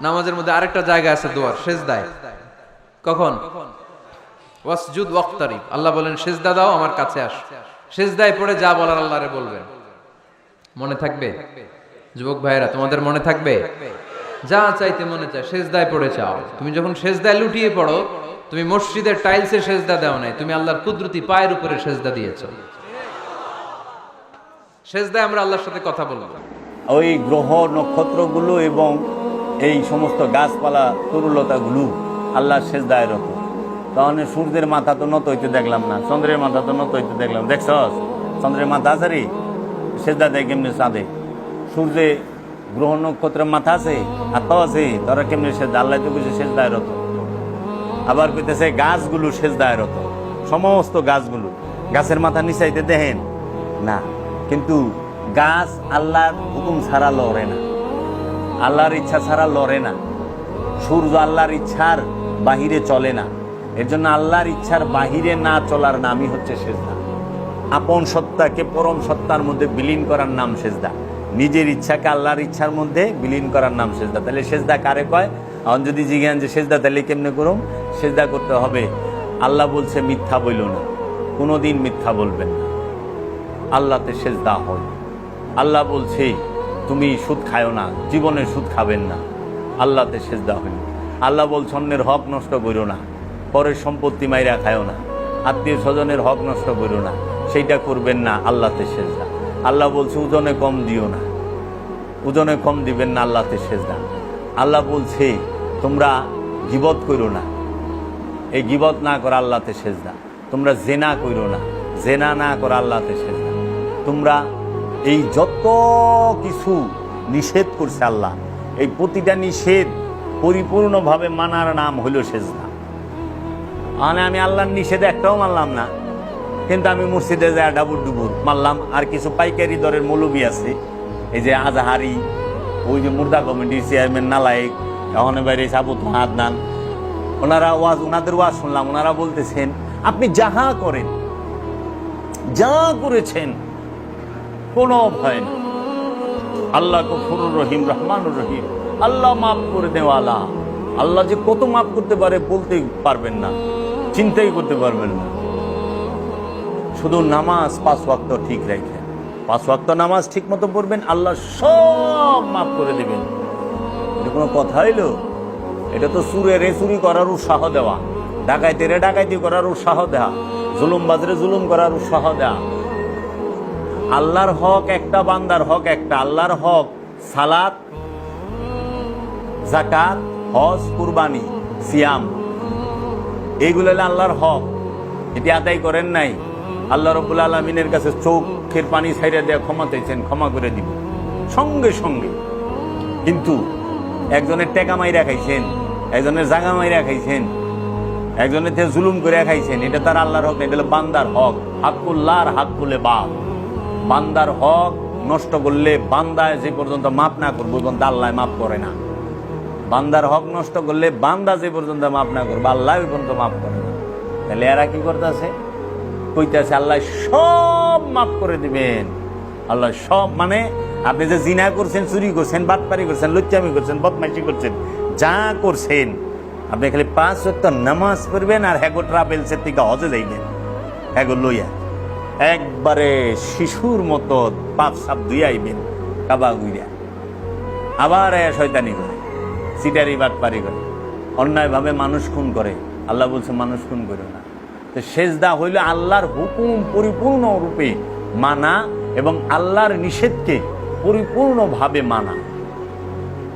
নামাজের মধ্যে আরেকটা জায়গা আছে দোয়ার, সেজদায়। কখন? ওয়াসজুদ ওয়াক্তারিব আল্লাহ বলেন, সেজদা দাও, আমার কাছে আস। সেজদায় পড়ে যা বলার আল্লাহরে বলবেন। মনে থাকবে? যুবক ভাইয়েরা, তোমাদের মনে থাকবে? যা চাইতে মনে চায়, সেজদায় পড়ে চাও তুমি যখন সেজদায় লুটিয়ে পড়ো, তুমি মসজিদের টাইলসে সেজদা দাও নাই, তুমি আল্লাহর কুদরতি পায়ের উপরে সেজদা দিয়েছ। সেজদায় আমরা আল্লাহর সাথে কথা বলব। ওই গ্রহ নক্ষত্রগুলো এবং এই সমস্ত গাছপালা, তরুলতাগুলো আল্লাহর শেষ দায়রত তখন সূর্যের মাথা তো নত হইতে দেখলাম না, চন্দ্রের মাথা তো নত হইতে দেখলাম। দেখছস? চন্দ্রের মাথা আছে রে? সেজদা দেয় কেমনি চাঁদে? সূর্যে গ্রহ নক্ষত্রের মাথা আছে, হাতও আছে, তারা কেমনি শেষ আল্লাহ তো বুঝে শেষ দায়রত আবার কইতেছে গাছগুলো শেষ দায়রত সমস্ত গাছগুলো। গাছের মাথা নিচাইতে দেখেন? না। কিন্তু গাছ আল্লাহর হুকুম ছাড়া লড়ে না। আল্লাহর ইচ্ছা ছাড়া লড়ে না। সূর্য আল্লাহর ইচ্ছার বাহিরে চলে না। এর জন্য আল্লাহর ইচ্ছার বাহিরে না চলার নামই হচ্ছে সেজদা। আপন সত্তাকে পরম সত্তার মধ্যে বিলীন করার নাম সেজদা। নিজের ইচ্ছাকে আল্লাহর ইচ্ছার মধ্যে বিলীন করার নাম সেজদা। তাহলে সেজদা কারে কয়? এখন যদি জিজ্ঞান যে সেজদা, তাহলে কেমনে করুম? সেজদা করতে হবে। আল্লাহ বলছে, মিথ্যা বইল না। কোনোদিন মিথ্যা বলবেন না। আল্লাহতে সেজদা হয়। আল্লাহ বলছে তুমি সুদ খায়ো না, জীবনে সুদ খাবেন না। আল্লাহতে সেজদা হইল। আল্লাহ বলছে অন্যের হক নষ্ট করো না, পরের সম্পত্তি মাইরা খায়ো না, আত্মীয় স্বজনের হক নষ্ট করো না, সেইটা করবেন না, আল্লাহতে সেজদা। আল্লাহ বলছে ওজনে কম দিও না। ওজনে কম দিবেন না, আল্লাহতে সেজদা। আল্লাহ বলছে, তোমরা গিবত করো না। এই গিবত না করা আল্লাহতে সেজদা। তোমরা জেনা করো না। জেনা না করা আল্লাহতে সেজদা। তোমরা এই যত কিছু নিষেধ করছে আল্লাহ, এই প্রতিটা নিষেধ পরিপূর্ণভাবে মানার নাম হইল সেজদা। মানে আমি আল্লাহর নিষেধ একটাও মানলাম না, কিন্তু আমি মসজিদে যাই ডাবুর ডুবুর মারলাম আর কিছু পাইকারি দরের মৌলবি আছে, এই যে আজাহারি, ওই যে মুর্দা কমিটির চেয়ারম্যান নালায়েক, এখন বাইরে সাবুত হাদনান ওনারা ওয়াজ, ওনাদের ওয়াজ শুনলাম, ওনারা বলতেছেন, আপনি যাহা করেন, যা করেছেন কোনো ভয় নেই। আল্লাহ গফুরুর রহিম, রহমানুর রহিম। আল্লাহ মাফ করে দেওয়ালা আল্লাহ। যে কত মাফ করতে পারে বলতে পারবেন না, চিন্তাই করতে পারবেন না। শুধু নামাজ পাঁচ ওয়াক্ত ঠিক রাখেন পাঁচ ওয়াক্ত নামাজ ঠিক মতো পড়বেন, আল্লাহ সব মাফ করে দেবেন। এটা কোনো কথা হইল এটা তো সুরে রে চুরি করার উৎসাহ দেওয়া। ডাকাইতে রে ডাকাইতি করার উৎসাহ দেওয়া। জুলুম বাজরে জুলুম করার উৎসাহ দেওয়া। আল্লাহর হক একটা, বান্দার হক একটা। আল্লাহর হক সালাত জাকাত হজ, কুরবানি, সিয়াম। এইগুলো হলো আল্লাহর হক। এটি আদায় করেন নাই। আল্লাহ রবুল আলমিনের কাছে চোখের পানি ছাইড়ে দেওয়া ক্ষমা চাইছেন, ক্ষমা করে দিব। সঙ্গে সঙ্গে। কিন্তু একজনের টেকা মাইরা খাইছেন, একজনের জাগা মাইরা খাইছেন, একজনের জুলুম করে খাইছেন, এটা তার আল্লাহর হক এটা হলো বান্দার হক। হাকুল্লাহর হাকুলে বাপ বান্দার হক নষ্ট করলে বান্দায় যে পর্যন্ত মাপ না করব এবং আল্লাহ মাপ করে না। বান্দার হক নষ্ট করলে বান্দা যে পর্যন্ত মাপ না করব, আল্লাহ ওই পর্যন্ত মাপ করে না। তাহলে এরা কি করতেছে? কইতেছে, আল্লাহ সব মাফ করে দিবেন। আল্লাহ সব মানে আপনি যে জিনা করছেন, চুরি করছেন, বাটপারি করছেন, লুচ্চামি করছেন, বদমাইশি করছেন, যা করছেন, আপনি খালি পাঁচ সত্তর নামাজ পড়বেন আর হ্যাগো ট্রাভেলসের থেকে হজে যাইবেন। হ্যাগো লইয়া। একবারে শিশুর মতো পাপ সাপ দুই আইবেন কাবা গুইরা আবার শয়তানি করে, সিটারি বাটপারি করে। অন্যায়ভাবে মানুষ খুন করে। আল্লাহ বলছে, মানুষ খুন করে না। তো সেজদা হইল আল্লাহর হুকুম পরিপূর্ণ রূপে মানা এবং আল্লাহর নিষেধকে পরিপূর্ণভাবে মানা।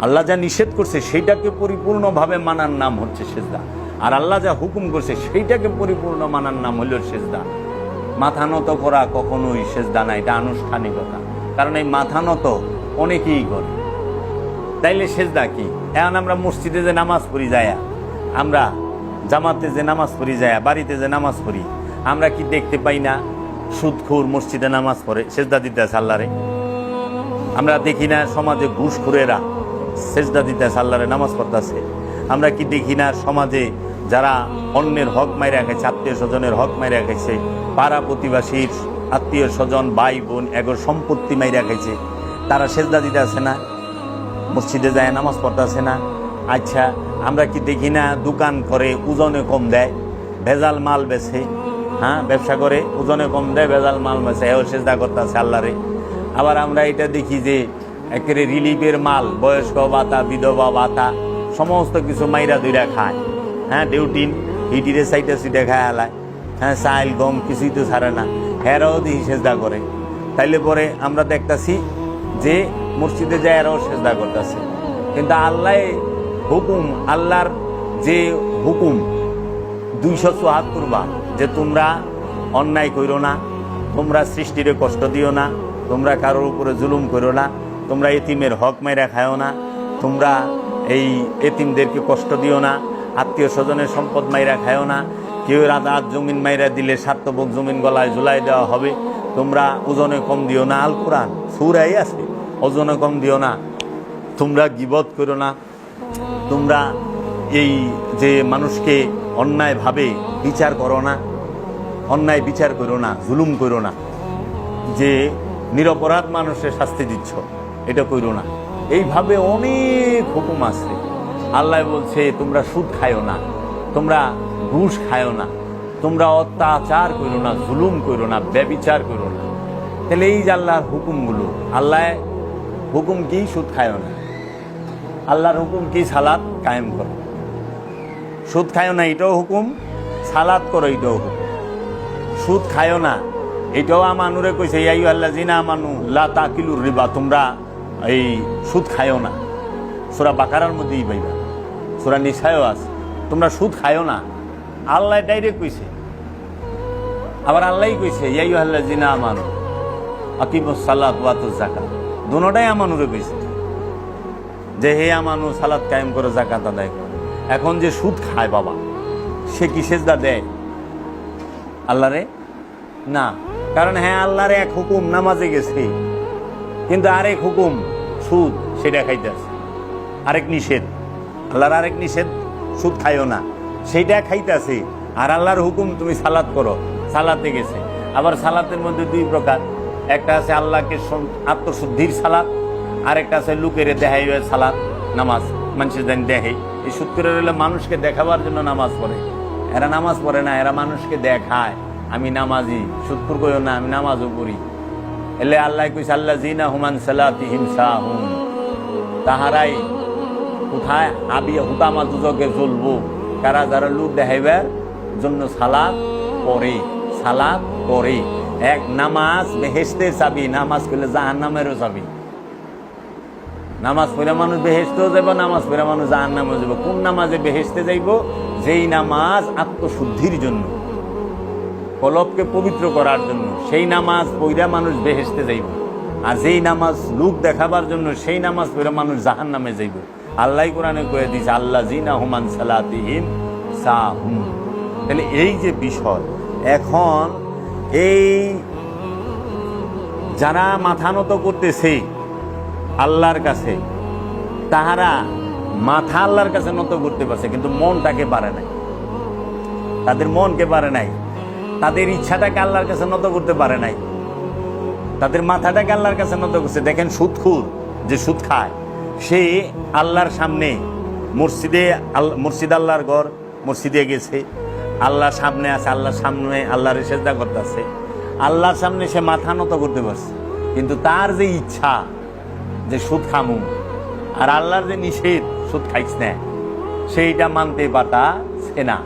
আল্লাহ যা নিষেধ করছে, সেইটাকে পরিপূর্ণভাবে মানার নাম হচ্ছে সেজদা। আর আল্লাহ যা হুকুম করছে, সেইটাকে পরিপূর্ণ মানার নাম হইল সেজদা। মাথা নত করা কখনোই সেজদা না এটা আনুষ্ঠানিকতা। কারণ এই মাথা নত অনেকেই করে। তাইলে সেজদা কি? এখন আমরা মসজিদে যে নামাজ পড়ি যায়া, আমরা জামাতে যে নামাজ পড়ি যায়, বাড়িতে যে নামাজ পড়ি, আমরা কি দেখতে পাই না? সুদখুর মসজিদে নামাজ পড়ে, সেজদা দিতে আল্লাহরে। আমরা দেখি না সমাজে ঘুষখুরেরা সেজদা দিতে আল্লাহরে, নামাজ পড়তেছে আমরা কি দেখি না সমাজে যারা অন্যের হক মাইরা খাইছে, আত্মীয় স্বজনের হক মাইরা খাইছে, পাড়া প্রতিবাসীর আত্মীয় স্বজন, ভাই বোন, এগোর সম্পত্তি মাইরা খাইছে, তারা সেজদা দিতে আছে না, মসজিদে যায়, নামাজ পড়তে পড়তেছে না। আচ্ছা আমরা কি দেখি না দোকান করে ওজনে কম দেয়, ভেজাল মাল বেছে হ্যাঁ ব্যবসা করে ওজনে কম দেয়, ভেজাল মাল বেছে, এও চেষ্টা করতেছে আল্লাহরে। আবার আমরা এটা দেখি যে একেবারে রিলিফের মাল, বয়স্ক ভাতা, বিধবা ভাতা, সমস্ত কিছু মাইরা দুইরা খায়। হ্যাঁ ডিউটিন হিটিরে সাইডে সিটে খায় হ্যাঁ সাইল গম কিছুই তো ছাড়ে না। হেরাও দিহি সেজদা করে। তাইলে পরে আমরা দেখতাছি যে মসজিদে যায় এরাও সেজদা করতেছে। কিন্তু আল্লাহ হুকুম, আল্লাহর যে হুকুম, দুইশো চুয়াত্তর বার যে তোমরা অন্যায় করো না, তোমরা সৃষ্টিরে কষ্ট দিও না, তোমরা কারোর উপরে জুলুম করো না, তোমরা এতিমের হক মেরা খায়ও না, তোমরা এই এতিমদেরকে কষ্ট দিও না আত্মীয় স্বজনের সম্পদ মাইরা খায়ও না। কেউ রাত জমিন মাইরা দিলে স্বার্থভোগ জমিন গলায় ঝুলাই দেওয়া হবে। তোমরা ওজনে কম দিও না। আল কোরআন সুরাই আছে। ওজনে কম দিও না। তোমরা গিবত করো না। তোমরা এই যে মানুষকে অন্যায়ভাবে বিচার করো না। অন্যায় বিচার করো না। জুলুম করো না। যে নিরপরাধ মানুষের শাস্তি দিচ্ছ, এটা করো না। এইভাবে অনেক হুকুম আছে। আল্লাহ বলছে, তোমরা সুদ খায়ও না, তোমরা ঘুষ খায়ও না, তোমরা অত্যাচার করো না, জুলুম করো না, ব্যবিচার করো না। তাহলে এই যে আল্লাহর হুকুমগুলো, আল্লাহ হুকুম কি? সুদ খায়ও না। আল্লাহর হুকুম কি? সালাদ কায়েম করো। সুদ খায়ও না, এটাও হুকুম। সালাদ করো, এটাও হুকুম। সুদ খায়ও না, এটাও আমানুরে কইছে ইয়াই আল্লাহ জিনা আমানু লা তাকিলুর রিবা, তোমরা এই সুদ খায়ও না। সোরা বাকারার মধ্যেই পাইবা। সোরা নিশায়ও আছে। তোমরা সুদ খায়ও না। আল্লাহ ডাইরেক্ট কইছে। আবার আল্লাহই কইছে ইয়াই আল্লাহ জিনা আমানু আকিমুস সালাত ওয়াতুজ জাকাত দুনোটাই আমানুরে কইছে। যে হে আমানু, সালাত কায়েম করে জাকাত আদায় করে। এখন যে সুদ খায় বাবা, সে কি সেজদা দেয়? আল্লাহরে? না। কারণ হ্যাঁ আল্লাহর এক হুকুম, নামাজে গেছে। কিন্তু আরেক হুকুম, সুদ, সেটা খাইতেছে আরেক নিষেধ। আল্লাহর আরেক নিষেধ, সুদ খাইও না। সেইটা খাইতেছে। আর আল্লাহর হুকুম, তুমি সালাত করো। সালাতে গেছে। আবার সালাতের মধ্যে দুই প্রকার। একটা আছে আল্লাহকে আত্মশুদ্ধির সালাত আর একটা আছে লুকের দেহাই সালাত, নামাজ। মানুষের জানি দেহে। এই করে রইলে মানুষকে দেখাবার জন্য নামাজ পড়ে। এরা নামাজ পড়ে না, এরা মানুষকে দেখায়। আমি নামাজি সুদপুর কইও না, আমি নামাজও পড়ি। এলে আল্লাহ কইছে আল্লাহ জিনা হুমান সালাতি হিংসা হুম তাহারাই কোথায় আবি হুতামা দুজকে জ্বলবো কারা যারা লুক দেখাইবার জন্য সালাদ পড়ে সালাদ করে। এক নামাজ বেহেস্তের চাবি নামাজ করলে জাহান নামেরও চাবি নামাজ পড়ে মানুষ বেহেস্তেও যাব নামাজ পড়ে মানুষ জাহান নামে যাব কোন নামাজে বেহেস্তে যাইব? যেই নামাজ আত্মশুদ্ধির জন্য, কলবকে পবিত্র করার জন্য। সেই নামাজ পইরা মানুষ বেহেস্তে যাইব। আর যেই নামাজ লোক দেখাবার জন্য, সেই নামাজ পইরা মানুষ জাহান নামে যাইব। আল্লাহ কোরআনে কয়ে দিছে আল্লাহ জিনা হুমান সালাতিহিম সাহুম। তাহলে এই যে বিষয়, এখন এই যারা মাথা নত করতেছে আল্লাহর কাছে, তাহারা মাথা আল্লাহর কাছে নত করতে পারছে, কিন্তু মনটাকে পারে নাই। তাদের মনকে পারে নাই। তাদের ইচ্ছাটাকে আল্লাহর কাছে নত করতে পারে নাই। তাদের মাথাটাকে আল্লাহর কাছে নত করছে। দেখেন সুদখুর যে সুদ খায়। সে আল্লাহর সামনে মসজিদে মসজিদ আল্লাহর ঘর মসজিদে গেছে। আল্লাহর সামনে আছে, আল্লাহর সামনে আল্লাহর সেজদা করতেছে। আল্লাহর সামনে সে মাথা নত করতে পারছে। কিন্তু তার যে ইচ্ছা যে সুদ খামু, আর আল্লাহর যে নিষেধ সুদ খাইছ না, সেইটা মানতে পারতাছে না।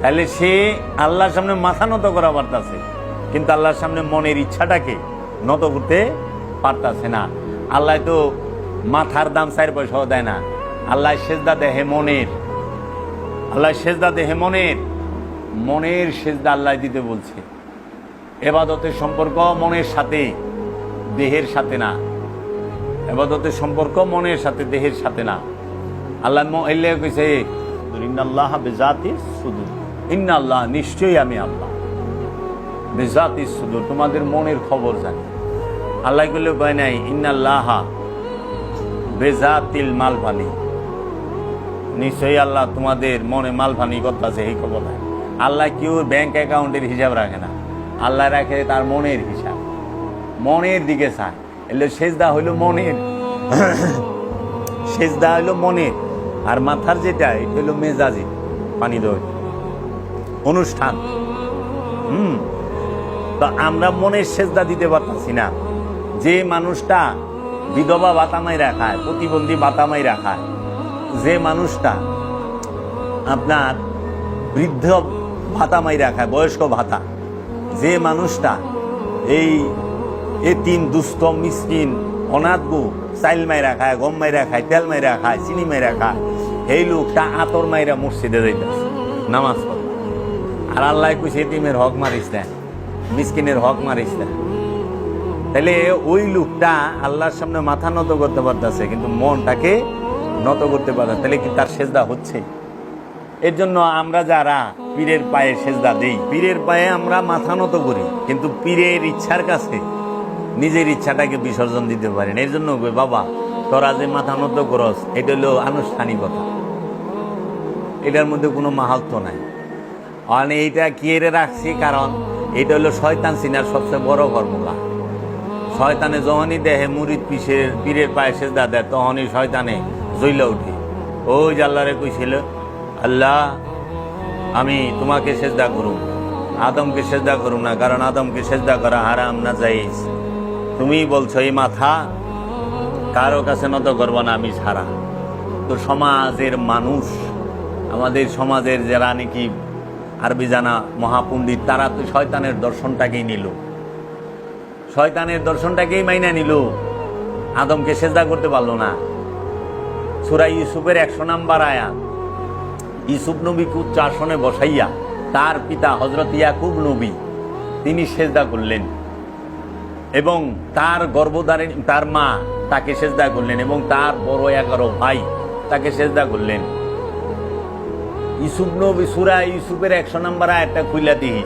তাহলে সে আল্লাহর সামনে মাথা নত করা পারতাছে, কিন্তু আল্লাহর সামনে মনের ইচ্ছাটাকে নত করতে পারতাছে না। আল্লাহ তো মাথার দাম চার পয়সাও দেয় না। আল্লাহ সেজদা দেহে মনের। আল্লাহ সেজদা দেহে মনের। মনের সেজদা আল্লাহ দিতে বলছে। এবাদতের সম্পর্ক মনের সাথে, দেহের সাথে না। এবাদতের সম্পর্ক মনের সাথে, দেহের সাথে না। আল্লাহ কইছে, ইন্নাল্লাহ বেজাতি সুদূর। ইন্নাল্লাহ, নিশ্চয়ই আমি আল্লাহ। বেজাতি সুদূর, তোমাদের মনের খবর জানি। আল্লাহগুলো কয় নাই, ইন্নাল্লাহ বেজাতিল মালপানি নিশ্চয়ই আল্লাহ তোমাদের মনে মালপানি করতেছে এই নাই। আল্লাহ কেউ ব্যাংক অ্যাকাউন্টের হিসাব রাখে না। আল্লাহ রাখে তার মনের হিসাব। মনের দিকে চায়। এলে সেজদা হইল মনের। সেজদা হইল মনের। আর মাথার যেটা, এটা হলো মেজাজি। পানি দই। অনুষ্ঠান। হুম। তো আমরা মনের সেজদা দিতে পারতেছি না। যে মানুষটা বিধবা বাতামাই রাখায় প্রতিবন্ধী বাতামাই রাখায় যে মানুষটা আপনার বৃদ্ধ ভাতা মাইরা খায়, বয়স্ক ভাতা যে মানুষটা এই এতিম, দুস্থ, মিসকিন অনাথগু চাইল মাইরা খায়, গম মাইরা খায়, তেল মাইরা খায়, চিনি মাইরা খায় এই লোকটা আতর মাইরা মসজিদে যাইতেছে, নামাজ আর আল্লাহ কইছে, এতিমের হক মারিস না, মিসকিনের হক মারিস না। তাহলে ওই লোকটা আল্লাহর সামনে মাথা নত করতে পারতেছে, কিন্তু মনটাকে নত করতে পারছে তাহলে কি তার সেজদা হচ্ছে? এর জন্য আমরা যারা পীরের পায়ে সেজদা দেই, পীরের পায়ে আমরা মাথা নত করি, কিন্তু পীরের ইচ্ছার কাছে নিজের ইচ্ছাটাকে বিসর্জন দিতে পারেন এর জন্য বাবা, তোরা যে মাথা নত করস, এটা হলো আনুষ্ঠানিকতা। এটার মধ্যে কোনো মাহাত্ম নাই। আর এইটা কি এরে রাখছি? কারণ এটা হলো শয়তান সিনার সবচেয়ে বড় কর্মকার শয়তানে যখনই দেহে মুরিদ পিসের পীরের পায়ে সেজদা দেয়, তখনই শয়তানে জইলা উঠে ওই আল্লাহরে কইছিল, আল্লাহ, আমি তোমাকে সেজদা করুম। আদমকে সেজদা করুম না, কারণ আদমকে সেজদা করা হারাম না যাইস তুমি বলছো, এই মাথা কারও কাছে নত করব না, আমি ছাড়া তো সমাজের মানুষ, আমাদের সমাজের যারা নাকি আরবি জানা মহাপণ্ডিত, তারা তো শয়তানের দর্শনটাকেই নিল। শয়তানের দর্শনটাকেই মাইনা নিল। আদমকে সেজদা করতে পারল না। সুরাই ইউসুফের একশো নাম্বার আয়াত। ইউসুফ নবীকে উচ্চ আসনে বসাইয়া তার পিতা হজরত ইয়াকুব নবী, তিনি সেজদা করলেন। এবং তার গর্ভধারিণী, তার মা তাকে সেজদা করলেন এবং তার বড় এগারো ভাই তাকে সেজদা করলেন। ইউসুফ নবী, সুরা ইউসুফের একশো নাম্বার আয়াতটা খুইলা দিই।